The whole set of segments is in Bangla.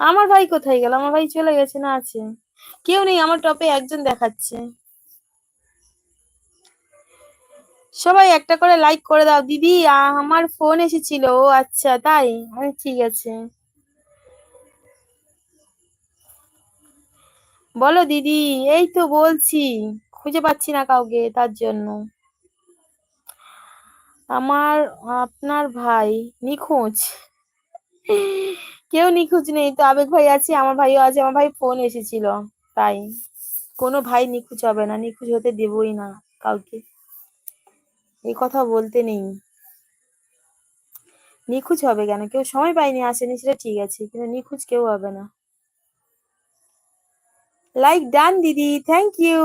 আমার ভাই কোথায় গেল? আমার ভাই চলে গেছে না আছে? কেউ নেই, আমার টপে একজন দেখাচ্ছে। সবাই একটা করে লাইক করে দাও। দিদি আমার ফোন এসেছিল। ও আচ্ছা তাই? ঠিক আছে। বলো দিদি, এই তো বলছি, খুঁজে পাচ্ছি না কাউকে তার জন্য। আমার, আপনার ভাই নিখোঁজ। কেউ নিখোঁজ নেই, তো আবেগ ভাই আছে, আমার ভাইও আছে, আমার ভাই ফোন এসেছিল, তাই। কোনো ভাই নিখোঁজ হবে না, নিখোঁজ হতে দেবই না কাউকে। এই কথা বলতে নেই। নিখোঁজ হবে কেন? কেউ সময় পায়নি আসেনি, সেটা ঠিক আছে, কিন্তু নিখোঁজ কেউ হবে না। লাইক ডান দিদি থ্যাংক ইউ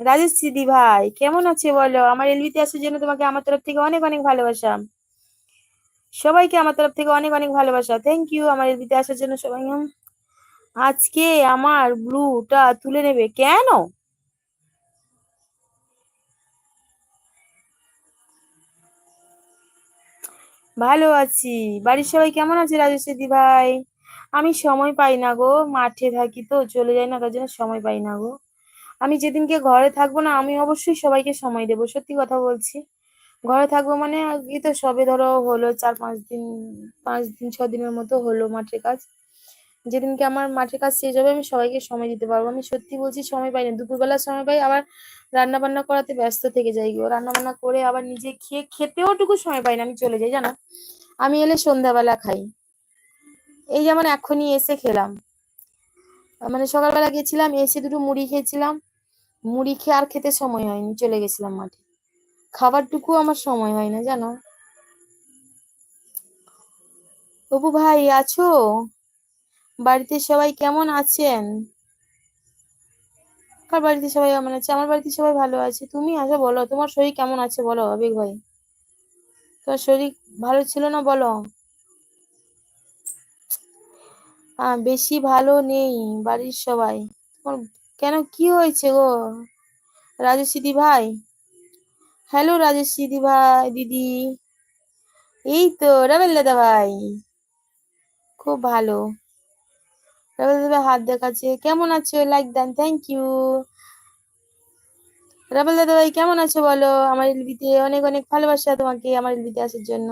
রাজেশ দিদি ভাই কেমন আছে বলো? আমার এলবিতে আসার জন্য তোমাকে আমার তরফ থেকে অনেক অনেক ভালোবাসা। সবাইকে আমার তরফ থেকে অনেক অনেক ভালোবাসা। থ্যাংক ইউ আমার এলবিতে আসার জন্য সবাই। আজকে আমার ব্লুটা তুলে নেবে। কেন? ভালো আছি। বাড়ির সবাই কেমন আছে? রাজেশ দিদি ভাই? আমি সময় পাই না গো। মাঠে থাকি তো, চলে যাই না, তার জন্য সময় পাই না গো। আমি যেদিনকে ঘরে থাকব না, আমি অবশ্যই সবাইকে সময় দেবো। সত্যি কথা বলছি। ঘরে থাকব মানে এই তো সবে ধরো হলো চার পাঁচ দিন পাঁচ দিন, ছ দিনের মতো হলো মাঠের কাজ। যেদিনকে আমার মাঠের কাজ শেষ হবে, আমি সবাইকে সময় দিতে পারব। আমি সত্যি বলছি সময় পাই না, দুপুরবেলা সময় পাই, আবার রান্না বান্না করাতে ব্যস্ত থেকে যাই গো। রান্না বান্না করে আবার নিজে খেয়ে, খেতেও টুকু সময় পাই না, আমি চলে যাই, জানো? আমি এলে সন্ধ্যাবেলা খাই। এই যেমন এখনই এসে খেলাম। মানে সকালবেলা গেছিলাম, এসে দুটো মুড়ি খেয়েছিলাম। মুড়ি খেয়ে আর খেতে সময় হয়নি, চলে গেছিলাম মাঠে। খাবারটুকু আমার সময় হয় না, জানো? অপু ভাই, আছো? বাড়িতে সবাই কেমন আছেন? কার বাড়িতে সবাই কেমন আছে? আমার বাড়িতে সবাই ভালো আছে। তুমি আসো, বলো। তোমার শরীর কেমন আছে, বলো আবেগ ভাই? তোমার শরীর ভালো ছিল না, বলো? বেশি ভালো নেই বাড়ির সবাই। তোমার কেন, কি হয়েছে গো? দিদি ভাই? হ্যালো রাজেশ দিদি ভাই দিদি এই তো রাবেল দাদা ভাই। খুব ভালো। রাবেল দাদা ভাই হাত দেখাচ্ছে। কেমন আছো? লাইক দেন থ্যাংক ইউ রাবেল দাদা ভাই, কেমন আছো বলো? আমার এলবিতে অনেক অনেক ভালোবাসা তোমাকে আমার এলবিতে আসার জন্য।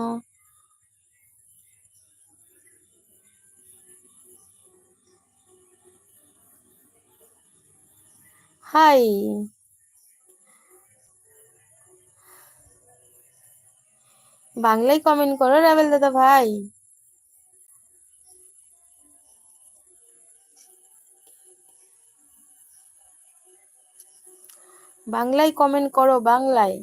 হাই বাংলায় কমেন্ট করো রাবেল দাদা ভাই। বাংলায় কমেন্ট করো, বাংলায়।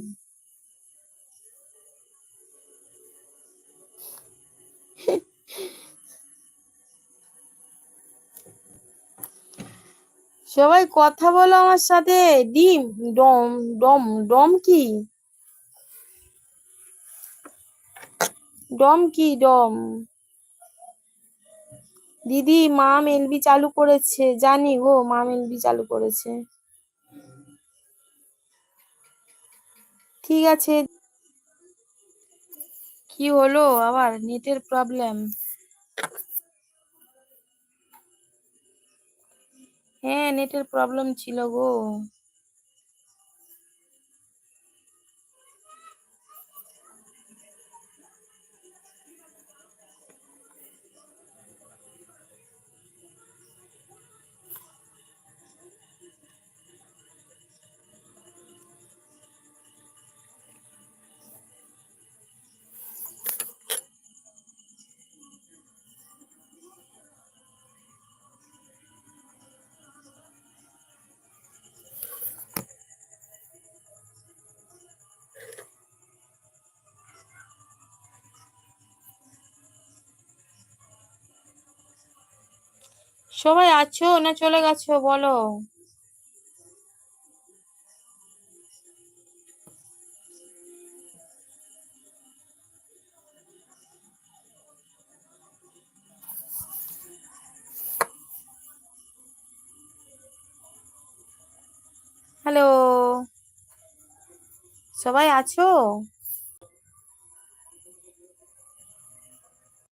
সবাই কথা বলো আমার সাথে। ডিম, ডম ডম ডম কি? ডম কি ডম? দিদি, মাম এলবি চালু করেছে। জানি গো মা এলবি চালু করেছে। ঠিক আছে। কি হলো আবার? নেটের প্রবলেম হ্যাঁ নেটের প্রবলেম ছিল গো। সবাই আছো না চলে গেছো? বলো। হ্যালো। সবাই আছো?